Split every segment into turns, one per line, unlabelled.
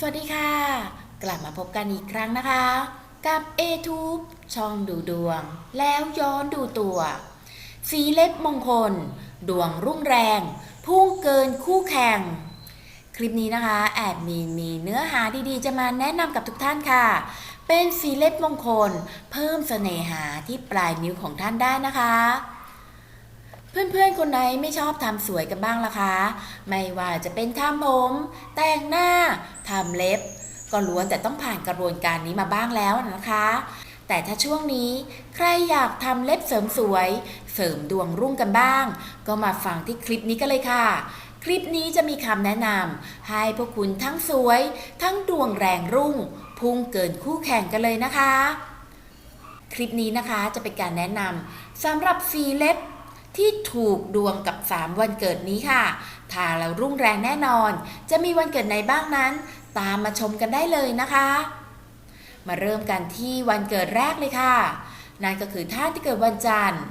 สวัสดีค่ะ กลับมาพบกันอีกครั้งนะคะ กับ a t u b e ช่องดูดวง แล้วย้อนดูตัว สีเล็บมงคล ดวงรุ่งแรง พุ่งเกินคู่แข่ง คลิปนี้นะคะ แอบมีมีเนื้อหาดีๆ จะมาแนะนำกับทุกท่านค่ะ เป็นสีเล็บมงคล เพิ่มเสน่หาที่ปลายนิ้วของท่านได้นะคะ เพื่อนๆ คนไหนไม่ชอบทำสวยกันบ้างล่ะคะ ไม่ว่าจะเป็นทำผม แต่งหน้าทำเล็บ ก็ล้วนแต่ต้องผ่านกระบวนการนี้มาบ้างแล้วนะคะ แต่ถ้าช่วงนี้ใครอยากทำเล็บเสริมสวย เสริมดวงรุ่งกันบ้าง ก็มาฟังที่คลิปนี้กันเลยค่ะ คลิปนี้จะมีคำแนะนำให้พวกคุณทั้งสวย ทั้งดวงแรงรุ่ง พุ่งเกินคู่แข่งกันเลยนะคะ คลิปนี้นะคะจะเป็นการแนะนำสำหรับสีเล็บ ที่ถูกดวงกับ 3 วันเกิดนี้ค่ะทาแล้วรุ่งแรงแน่นอน จะมีวันเกิดไหนบ้างนั้น ตามมาชมกันได้เลยนะคะ มาเริ่มกันที่วันเกิดแรกเลยค่ะ นั่นก็คือท่านที่เกิดวันจันทร์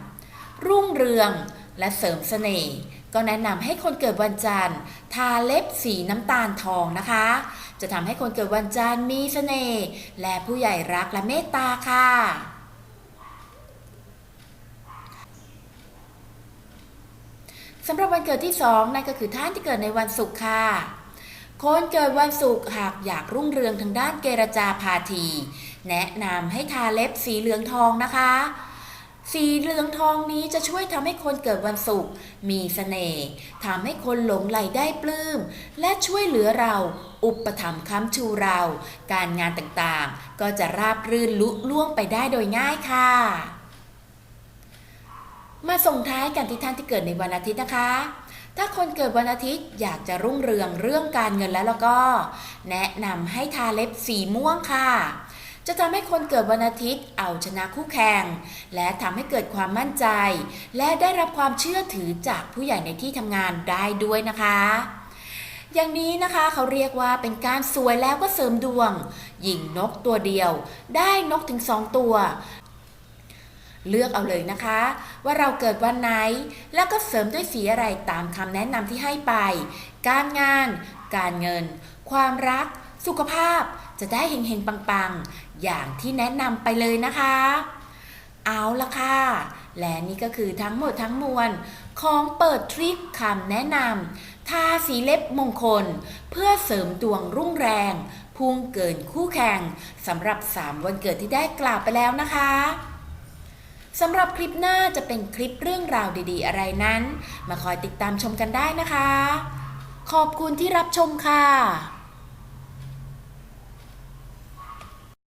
รุ่งเรืองและเสริมเสน่ห์ก็แนะนำให้คนเกิดวันจันทร์ ทาเล็บสีน้ำตาลทองนะคะ จะทำให้คนเกิดวันจันทร์มีเสน่ห์และผู้ใหญ่รักและเมตตาค่ะ สำหรับวันเกิดที่ 2 นั่นก็คือท่านที่เกิดในวันศุกร์ค่ะ คนเกิดวันศุกร์หากอยากรุ่งเรืองทางด้านเจรจาพาที แนะนำให้ทาเล็บสีเหลืองทองนะคะ สีเหลืองทองนี้จะช่วยทำให้คนเกิดวันศุกร์มีเสน่ห์ทำให้คนหลงไหลได้ปลื้ม และช่วยเหลือเรา อุปถัมภ์ค้ำชูเรา การงานต่างๆ ก็จะราบรื่นลุล่วงไปได้โดยง่ายค่ะ มาส่งท้ายกันที่ท่านที่เกิดในวันอาทิตย์นะคะ ถ้าคนเกิดวันอาทิตย์อยากจะรุ่งเรืองเรื่องการเงินแล้วแล้วก็ แนะนำให้ทาเล็บสีม่วงค่ะ จะทำให้คนเกิดวันอาทิตย์เอาชนะคู่แข่ง และทำให้เกิดความมั่นใจ และได้รับความเชื่อถือจากผู้ใหญ่ในที่ทำงานได้ด้วยนะคะอย่างนี้นะคะเขาเรียกว่าเป็นการสวยแล้วก็เสริมดวง หญิงนกตัวเดียว ได้นกถึงสองตัว เลือกเอาเลยนะคะ ว่าเราเกิดวันไหน แล้วก็เสริมด้วยสีอะไรตามคำแนะนำที่ให้ไป การงาน การเงิน ความรัก สุขภาพ จะได้เฮงๆปังๆ อย่างที่แนะนำไปเลยนะคะ เอาละค่ะ และนี่ก็คือทั้งหมดทั้งมวลของเปิดทริปคำแนะนำทาสีเล็บมงคล เพื่อเสริมดวงรุ่งแรง พุ่งเกินคู่แข่งสำหรับ 3 วันเกิดที่ได้กล่าวไปแล้วนะคะ สำหรับคลิปหน้าจะเป็นคลิปเรื่องราวดีๆ อะไรนั้น มาคอยติดตามชมกันได้นะคะ ขอบคุณที่รับชมค่ะ